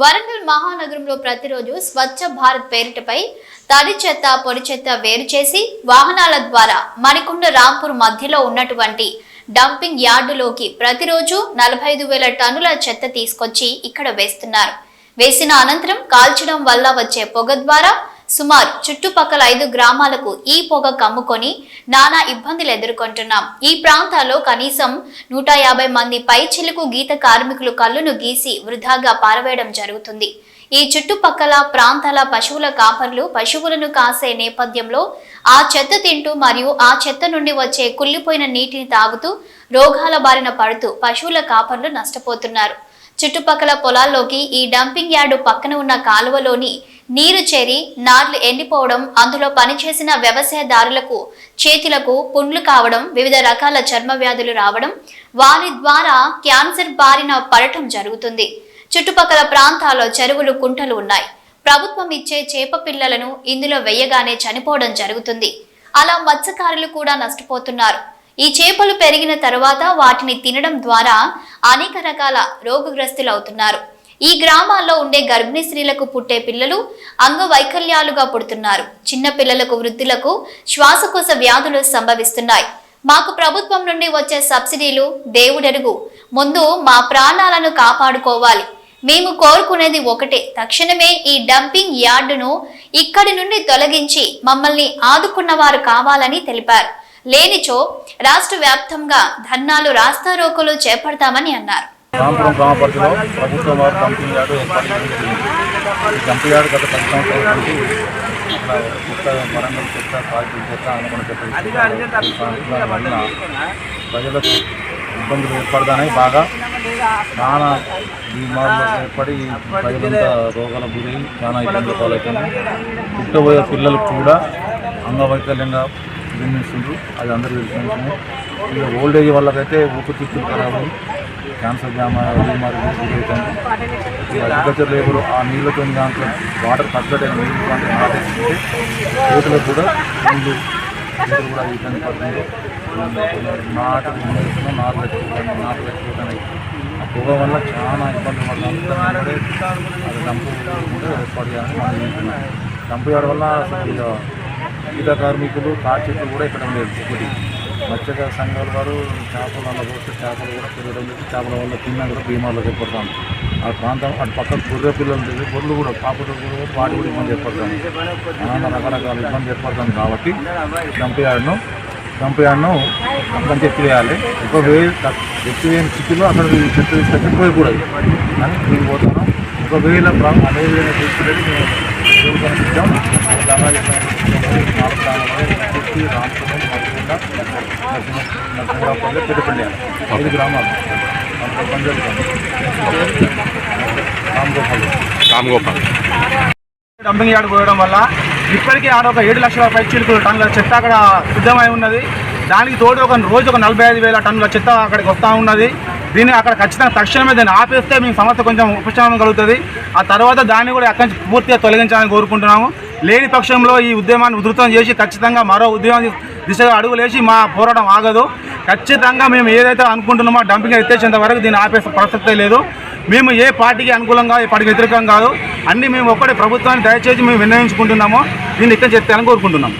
వరంగల్ మహానగరంలో ప్రతిరోజు స్వచ్ఛ భారత్ పేరిటపై తడి చెత్త పొడి చెత్త వేరు చేసి వాహనాల ద్వారా మణికొండ రాంపూర్ మధ్యలో ఉన్నటువంటి డంపింగ్ యార్డులోకి ప్రతిరోజు నలభై ఐదు వేల టన్నుల చెత్త తీసుకొచ్చి ఇక్కడ వేస్తున్నారు. వేసిన అనంతరం కాల్చడం వల్ల వచ్చే పొగ ద్వారా సుమారు చుట్టుపక్కల ఐదు గ్రామాలకు ఈ పొగ కమ్ముకొని నానా ఇబ్బందులు ఎదుర్కొంటున్నాం. ఈ ప్రాంతాల్లో కనీసం నూట యాభై మంది పై చిలుకు గీత కార్మికులు కళ్ళును గీసి వృధాగా పారవేయడం జరుగుతుంది. ఈ చుట్టుపక్కల ప్రాంతాల పశువుల కాపర్లు పశువులను కాసే నేపథ్యంలో ఆ చెత్త తింటూ మరియు ఆ చెత్త నుండి వచ్చే కుళ్ళిపోయిన నీటిని తాగుతూ రోగాల బారిన పడుతూ పశువుల కాపర్లు నష్టపోతున్నారు. చుట్టుపక్కల పొలాల్లోకి ఈ డంపింగ్ యార్డు పక్కన ఉన్న కాలువలోని నీరు చేరి నార్లు ఎండిపోవడం అందులో పనిచేసిన వ్యవసాయదారులకు చేతులకు పుండ్లు కావడం వివిధ రకాల చర్మ వ్యాధులు రావడం వారి ద్వారా క్యాన్సర్ బారిన పడటం జరుగుతుంది. చుట్టుపక్కల ప్రాంతాల్లో చెరువులు కుంటలు ఉన్నాయి. ప్రభుత్వం ఇచ్చే చేప పిల్లలను ఇందులో వెయ్యగానే చనిపోవడం జరుగుతుంది. అలా మత్స్యకారులు కూడా నష్టపోతున్నారు. ఈ చేపలు పెరిగిన తర్వాత వాటిని తినడం ద్వారా అనేక రకాల రోగగ్రస్తులు అవుతున్నారు. ఈ గ్రామాల్లో ఉండే గర్భిణీ స్త్రీలకు పుట్టే పిల్లలు అంగవైకల్యాలుగా పుడుతున్నారు. చిన్న పిల్లలకు వృద్ధులకు శ్వాసకోశ వ్యాధులు సంభవిస్తున్నాయి. మాకు ప్రభుత్వం నుండి వచ్చే సబ్సిడీలు దేవుడెరుగు ముందు మా ప్రాణాలను కాపాడుకోవాలి. మేము కోరుకునేది ఒకటే. తక్షణమే ఈ డంపింగ్ యార్డును ఇక్కడి నుండి తొలగించి మమ్మల్ని ఆదుకున్నవారు కావాలని తెలిపారు. లేనిచో రాష్ట్ర వ్యాప్తంగా ధర్నాలు రాస్తారోకోలు చేపడతామని అన్నారు. రాంపురం గ్రామ పరిధిలో ప్రభుత్వం వారు డంపింగ్ యార్డు ఏర్పాటు ఈ డంపింగ్ యార్డు గత పది సంవత్సరాల నుంచి చెత్త వరంగల్ చెత్త కాల్చిన చెత్త అనుకున్న చెత్త ఇస్తున్నారు. ప్రజలకు ఇబ్బందులు ఏర్పడతాయి బాగా చాలా బీమార్లు ఏర్పడి ప్రజలంతా రోగాల గురి చాలా ఇబ్బందులు పాలవుతున్నాయి. పుట్టబోయే పిల్లలకు కూడా అంగవైకల్యంగా నిర్మిస్తుండ్రు అది అందరికీ తెలిసిన ఓల్డ్ ఏజ్ వాళ్ళకైతే ఊపిరితిత్తులు ఖరాబు క్యాన్సర్ జామ బీమారి గురవుతుంది అగ్రికల్చర్ లేబర్ ఆ నీళ్ళతో దాంట్లో వాటర్ తగ్గడం నీళ్ళు దాంట్లో నాటేస్తుంటే రైతులకు కూడా ముందు రైతులు కూడా ఇబ్బంది పడుతుంది నాటు వేస్తున్నాం నాటు పెట్టుకుంటాను నాటు పెట్టుకుంటాను ఆ పొగ వల్ల చాలా ఇబ్బంది పడుతుంది అది డంపు కూడా ఏర్పాటు చేయాలని డంపు చేయడం వల్ల అసలు ఇక గీత కార్మికులు కార్మికులు కూడా ఇక్కడ లేదు. ఒకటి మత్స్యకార సంఘాల వారు చేపలు అలా పోస్తే చేపలు కూడా పెరగడం చేపల వల్ల తిన్నా కూడా బీమార్లు చెప్పడతాం ఆ ప్రాంతం అటు పక్క గొర్రె పిల్లలు తిరిగి గొర్రెలు కూడా పాపలు కూడా వాటి కూడా ఇబ్బంది చెప్పడతాం నానా రకరకాల ఇబ్బంది చెప్పడతాం కాబట్టి చంపేయాడను డంపయార్డ్ను కొంచెం ఎత్తివేయాలి. ఒకవేళ ఎత్తివేయని స్థితిలో అక్కడ చెట్టు తగ్గిపోయకూడదు అని మేము పోతున్నాం ఒకవేళ ప్ర- అదే విధంగా తీసుకునేది మేము దేవుడికి ఇచ్చాం అలాగే నాలుగు నరసింహపల్లి పెద్దపల్లి ఐదు గ్రామాలు. రామగోపాల్ డంపింగ్ యార్డ్ పోయడం వల్ల ఇప్పటికీ ఆడ ఒక ఏడు లక్షల పై చిలుకలు టన్నుల చెత్త అక్కడ సిద్ధమై ఉన్నది. దానికి తోడు ఒక రోజు ఒక నలభై ఐదు వేల టన్నుల చెత్త అక్కడికి వస్తూ ఉన్నది. దీన్ని అక్కడ ఖచ్చితంగా తక్షణమే దాన్ని ఆపేస్తే మేము సమస్య కొంచెం ఉపశమనం కలుగుతుంది. ఆ తర్వాత దాన్ని కూడా అక్కడి నుంచి పూర్తిగా తొలగించాలని కోరుకుంటున్నాము. లేని పక్షంలో ఈ ఉద్యమాన్ని ఉధృతం చేసి ఖచ్చితంగా మరో ఉద్యమం దిశగా అడుగులేసి మా పోరాటం ఆగదు. ఖచ్చితంగా మేము ఏదైతే అనుకుంటున్నామో డంపింగ్ ఎత్తేసేంత వరకు దీన్ని ఆపే ప్రసక్తే లేదు. మేము ఏ పార్టీకి అనుకూలంగా ఏ పార్టీకి వ్యతిరేకం కాదు. అన్నీ మేము ఒక్కడే ప్రభుత్వాన్ని దయచేసి మేము విన్నవించుకుంటున్నామో దీన్ని ఇక్కడ చెప్తానని కోరుకుంటున్నాం.